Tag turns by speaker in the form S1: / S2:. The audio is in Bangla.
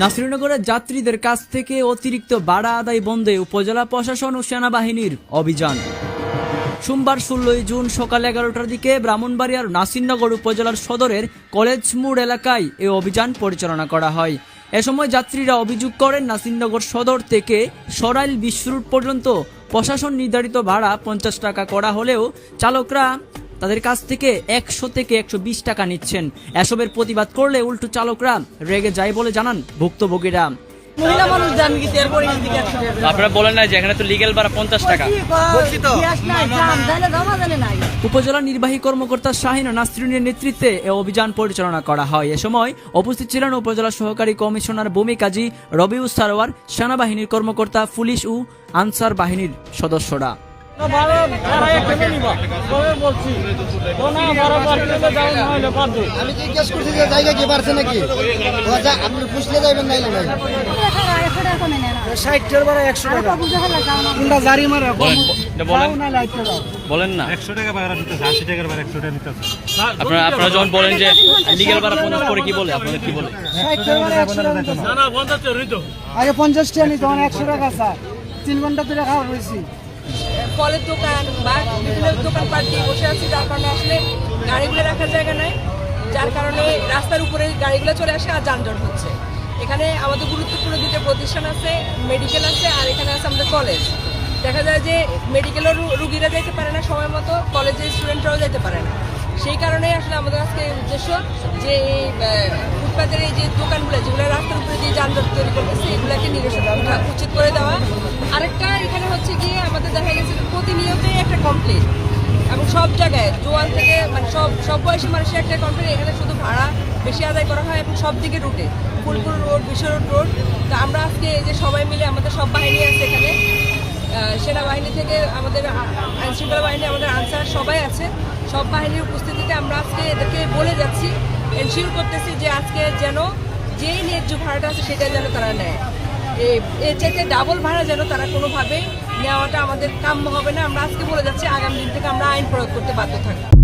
S1: নাসিরনগরের যাত্রীদের কাছ থেকে অতিরিক্ত ভাড়া আদায় বন্ধে উপজেলা প্রশাসন ও সেনাবাহিনীর অভিযান। সোমবার ষোলোই জুন সকাল এগারোটার দিকে ব্রাহ্মণবাড়িয়ার নাসিরনগর উপজেলার সদরের কলেজ মোড় এলাকায় এ অভিযান পরিচালনা করা হয়। এ সময় যাত্রীরা অভিযোগ করেন, নাসিরনগর সদর থেকে সরাইল বিশ্ব রুট পর্যন্ত প্রশাসন নির্ধারিত ভাড়া পঞ্চাশ টাকা করা হলেও চালকরা তাদের কাছ থেকে একশো থেকে একশো বিশ টাকা নিচ্ছেন। এসবের প্রতিবাদ করলে উল্টো চালকরা রেগে যায় বলে জানান ভুক্তভোগীরা।
S2: মহিলা মানুষ দেন কিন্তু এরপরে এখান থেকে একশো টাকা।
S1: আপনারা বলেন না যে এখানে তো লিগেল ভাড়া পঞ্চাশ টাকা।
S2: বলছি তো। গ্যাস নাই জান তাহলে জমা দেনে নাই।
S1: উপজেলা নির্বাহী কর্মকর্তা শাহিন নাসরিনের নেতৃত্বে এ অভিযান পরিচালনা করা হয়। এ সময় উপস্থিত ছিলেন উপজেলা সহকারী কমিশনার ভূমি কাজী রবিউস সারোয়ার সেনাবাহিনীর কর্মকর্তা পুলিশ ও আনসার বাহিনীর সদস্যরা।
S3: আমি জিজ্ঞেস করছি যে জায়গা কি পারছে নাকি? আপনি পুষলে যাইবেন নাইলে নাই। ষাটটার বারে একশো টাকা। কোনটা জারি মারা?
S1: বলেন
S3: না লাইটটা দাও
S1: বলেন না।
S4: একশো টাকা ভাড়া নিতেছে আশি টাকার ভাড়া একশো টাকা নিতেছে
S1: আপনারা আপনারা যখন বলেন যে লিগেল ভাড়া পঞ্চাশ করে কি বলে? আপনাদের কি বলে
S3: আগে পঞ্চাশ টাকা নিত একশো টাকা স্যার তিন ঘণ্টা ধরে খাওয়া রয়েছি।
S2: ফলের দোকান বা বিভিন্ন দোকানপাট দিয়ে বসে আছি, যার কারণে আসলে গাড়িগুলো রাখার জায়গা নাই, যার কারণে রাস্তার উপরে গাড়িগুলো চলে আসে আর যানজট হচ্ছে। এখানে আমাদের গুরুত্বপূর্ণ দুটো প্রতিষ্ঠান আছে মেডিকেল আছে আর এখানে আছে আমাদের কলেজ দেখা যায় যে মেডিকেলের রুগীরা যেতে পারে না সময় মতো কলেজের স্টুডেন্টরাও যেতে পারে না। সেই কারণে আসলে আমাদের আজকে উদ্দেশ্য যে এই ফুটপাতের এই যে দোকানগুলো, যেগুলো রাস্তার উপরে যে যানজট তৈরি করতেছে, এগুলোকে নিরসন উচিত করে দেওয়া। আরেকটা এখানে হচ্ছে গিয়ে আমাদের দেখা গেছে প্রতিনিয়তই একটা কমপ্লেন এবং সব জায়গায় জোয়াল থেকে মানে সব সব বয়সী মানুষের একটা কমপ্লেন এখানে শুধু ভাড়া বেশি আদায় করা হয় এবং সব দিকে রুটে। Phulpur road Biswa road. তো আমরা আজকে এই যে সবাই মিলে আমাদের সব বাহিনী আছে এখানে সেনাবাহিনী থেকে আমাদের আইন শৃঙ্খলা বাহিনী, আমাদের আনসার সবাই আছে। সব বাহিনীর উপস্থিতিতে আমরা আজকে এদেরকে বলে যাচ্ছি এনশিওর করতেছি যে আজকে যেন যেই ন্যায্য ভাড়াটা আছে সেটা যেন তারা নেয়। এর চাইতে ডাবল ভাড়া যেন তারা কোনোভাবে নেওয়াটা আমাদের কাম্য হবে না। আমরা আজকে বলে যাচ্ছি, আগামী দিন থেকে আমরা আইন প্রয়োগ করতে বাধ্য থাকব।